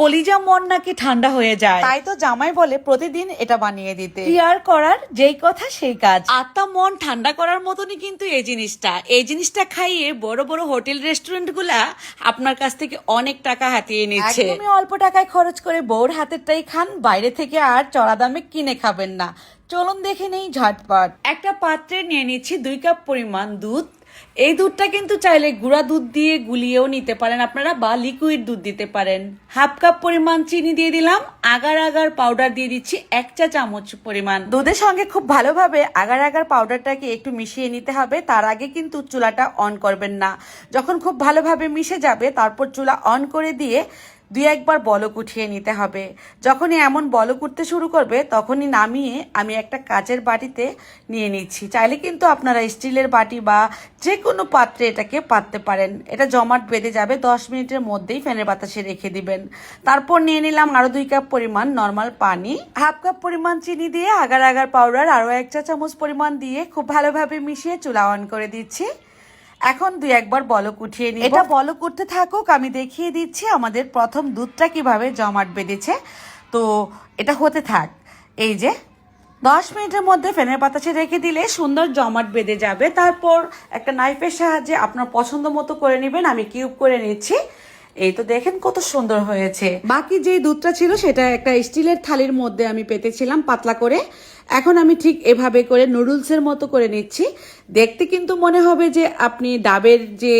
কলিজা মন নাকি ঠান্ডা হয়ে যায়? তাই তো জামাই বলে প্রতিদিন এটা বানিয়ে দিতে। ক্লিয়ার করার যেই কথা সেই কাজ। আত্মা মন ঠান্ডা করার মতনই কিন্তু এই জিনিসটা। এই জিনিসটা খাইয়ে বড় বড় হোটেল রেস্টুরেন্টগুলা আপনার কাছ থেকে অনেক টাকা হাতিয়ে নিচ্ছে। একদমই অল্প টাকায় খরচ করে বউর হাতেরটাই খান বাইরে থেকে আর চড়া দামে কিনে খাবেন না। চলুন দেখে নেই ঝটপট। একটা পাত্রে নিয়ে নিচ্ছি দুই কাপ পরিমাণ দুধ এই দুধটা কিন্তু চাইলে গুঁড়া দুধ দিয়ে গুলিয়েও নিতে পারেন আপনারা বা লিকুইড দুধ দিতে পারেন। হাফ কাপ পরিমাণ চিনি দিয়ে দিলাম, আগার আগার পাউডার দিয়ে দিচ্ছি এক চা চামচ পরিমাণ। দুধের সঙ্গে খুব ভালোভাবে আগার আগার পাউডারটাকে একটু মিশিয়ে নিতে হবে, তার আগে কিন্তু চুলাটা অন করবেন না। যখন খুব ভালোভাবে মিশে যাবে, তারপর চুলা অন করে দিয়ে দুই একবার বলক উঠিয়ে নিতে হবে। যখনই এমন বলক উঠতে শুরু করবে, তখনই নামিয়ে আমি একটা কাচের বাটিতে নিয়ে নিচ্ছি। চাইলে কিন্তু আপনারা স্টিলের বাটি বা যে কোনো পাত্রে এটাকে পাততে পারেন। এটা জমাট বেঁধে যাবে, দশ মিনিটের মধ্যেই ফ্যানের বাতাসে রেখে দিবেন। তারপর নিয়ে নিলাম আরও দুই কাপ পরিমাণ নর্মাল পানি। হাফ কাপ পরিমাণ চিনি দিয়ে, আগার আগার পাউডার, আরও এক চা চামচ পরিমাণ দিয়ে খুব ভালোভাবে মিশিয়ে চুলা অন করে দিচ্ছি। এখন দুই একবার বলক উঠিয়ে নিই এটা বলক উঠতে থাকুক, আমি দেখিয়ে দিচ্ছি আমাদের প্রথম দুধটা কীভাবে জমাট বেঁধেছে। তো এটা হতে থাক। এই যে, দশ মিনিটের মধ্যে ফ্যানের বাতাসে রেখে দিলে সুন্দর জমাট বেঁধে যাবে। তারপর একটা নাইফের সাহায্যে আপনার পছন্দ মতো করে নেবেন, আমি কিউব করে নিচ্ছি। এই তো দেখেন কত সুন্দর হয়েছে। বাকি যে দুধটা ছিল সেটা একটা স্টিলের থালির মধ্যে আমি পেতেছিলাম পাতলা করে। এখন আমি ঠিক এভাবে করে নুডলসের মতো করে নিচ্ছি। দেখতে কিন্তু মনে হবে যে আপনি ডাবের যে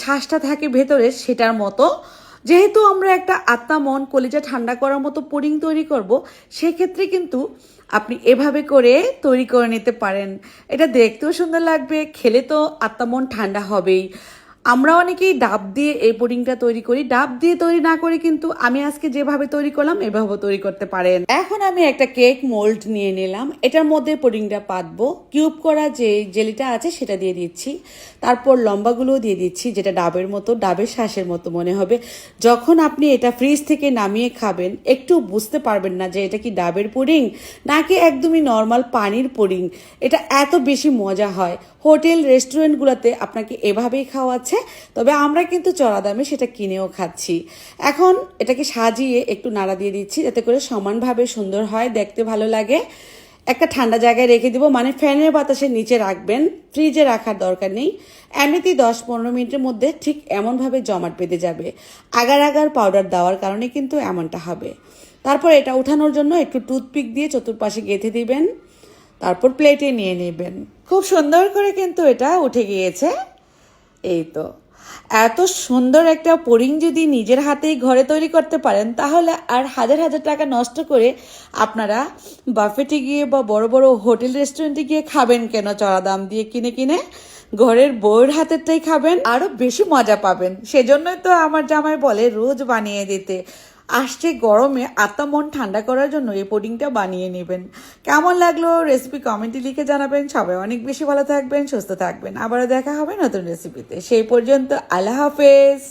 শ্বাসটা থাকে ভেতরে সেটার মতো। যেহেতু আমরা একটা আত্মা, মন, কলিজা ঠান্ডা করার মতো পুডিং তৈরি করব, সেক্ষেত্রে কিন্তু আপনি এভাবে করে তৈরি করে নিতে পারেন। এটা দেখতেও সুন্দর লাগবে, খেলে তো আত্মা, মন ঠান্ডা হবেই। আমরা অনেকেই ডাব দিয়ে এই পুডিংটা তৈরি করি। ডাব দিয়ে তৈরি না করে কিন্তু আমি আজকে যেভাবে তৈরি করলাম এভাবে তৈরি করতে পারেন। এখন আমি একটা কেক মোল্ড নিয়ে নিলাম। এটার মধ্যে পুডিংটা পাতবো। কিউব করা যে জেলিটা আছে সেটা দিয়ে দিচ্ছি। তারপর লম্বাগুলোও দিয়ে দিচ্ছি, যেটা ডাবের মতো, ডাবের শ্বাসের মতো মনে হবে। যখন আপনি এটা ফ্রিজ থেকে নামিয়ে খাবেন, একটু বুঝতে পারবেন না যে এটা কি ডাবের পুডিং, নাকি একদমই নর্মাল পানির পুডিং। এটা এত বেশি মজা হয়। হোটেল, রেস্টুরেন্টগুলোতে আপনাকে এভাবেই খাওয়াচ্ছে। তবে আমরা কিন্তু চড়া দামে সেটা কিনেও খাচ্ছি। এখন এটাকে সাজিয়ে একটু নাড়া দিয়ে দিচ্ছি যাতে করে সমানভাবে সুন্দর হয়, দেখতে ভালো লাগে। একটা ঠান্ডা জায়গায় রেখে দিব মানে ফ্যানের বাতাসের নিচে রাখবেন, ফ্রিজে রাখার দরকার নেই। এমনিতেই দশ পনেরো মিনিটের মধ্যে ঠিক এমনভাবে জমাট বেঁধে যাবে। আগার আগার পাউডার দেওয়ার কারণে কিন্তু এমনটা হবে। তারপর এটা উঠানোর জন্য একটু টুথপিক দিয়ে চতুর্পাশে গেঁথে দিবেন। তারপর প্লেটে নিয়ে নেবেন। খুব সুন্দর করে কিন্তু এটা উঠে গিয়েছে। এই তো। এত সুন্দর একটা পোরিং যদি নিজের হাতেই ঘরে তৈরি করতে পারেন, তাহলে আর হাজার হাজার টাকা নষ্ট করে আপনারা বাফেটে গিয়ে বা বড় বড় হোটেল, রেস্টুরেন্টে গিয়ে খাবেন কেন? চড়া দাম দিয়ে কিনে কিনে ঘরের বউয়ের হাতেরটাই খাবেন আরও বেশি মজা পাবেন। সেজন্যই তো আমার জামাই বলে, রোজ বানিয়ে দিতে। আসছে গরমে আত্মা মন ঠান্ডা করার জন্য এই পুডিংটা বানিয়ে নেবেন। কেমন লাগল রেসিপি কমেন্টে লিখে জানাবেন। সবাই অনেক বেশি ভালো থাকবেন, সুস্থ থাকবেন। আবারও দেখা হবে নতুন রেসিপিতে সেই পর্যন্ত আল্লাহ হাফেজ।